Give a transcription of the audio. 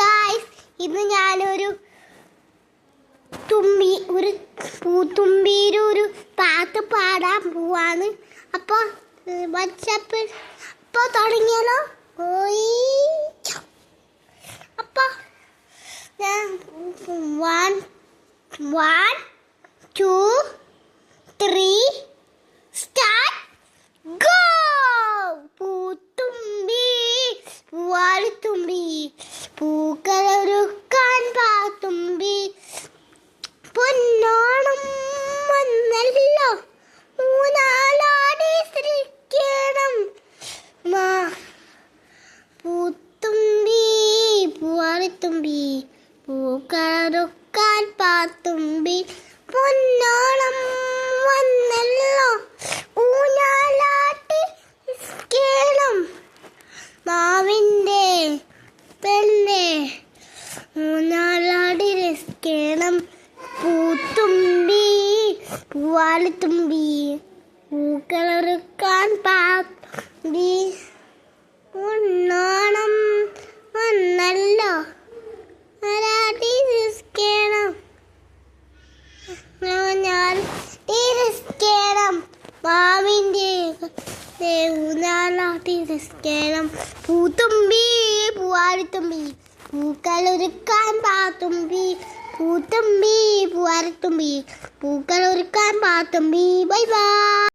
Guys ഇന്ന് ഞാനൊരു തുമ്പി ഒരു പൂത്തുമ്പിയുടെ ഒരു പാട്ട് പാടാൻ പോവാണ്. അപ്പോൾ വാട്സപ്പ് അപ്പോൾ തുടങ്ങിയാലോ? ഓയ് അപ്പോൾ ഞാൻ one one two three start go പൂത്തുമ്പി പൂവാളിത്തുമ്പി പൂക്കളൊരുക്കാൻ പാത്തുമ്പി. പൊന്നോണം വന്നല്ലോ. മൂന്നാലാടി ശ്രമിക്കണം മാ പൂത്തുമ്പി പൂവാറിത്തുമ്പി പൂക്കളൊരുക്കാൻ പാത്തുമ്പി പൊന്നോണം വന്നല്ലോ ഊഞ്ഞാലാട്ടി കേളം മാവിന്റെ പെണ്ണെ ഊഞ്ഞാലാടി രസിക്കണം. പൂത്തുമ്പി പൂവാലിത്തുമ്പി പൂക്കളറുക്കാൻ പാമ്പി ഉണ്ണോണം വന്നല്ലോ. ആരാട്ടി രസിക്കണം. ഞാൻ രസിക്കണം. മാവിന്റെ ഊഞ്ഞാലാട്ടി രസിക്കണം. പൂത്തുമ്പി പൂക്കളൊരുക്കാൻ പാത്തുമ്പി പൂത്തുമ്പി പൂവാരത്തുമ്പി പൂക്കളൊരുക്കാൻ പാത്തുമ്പി ബൈ ബൈ.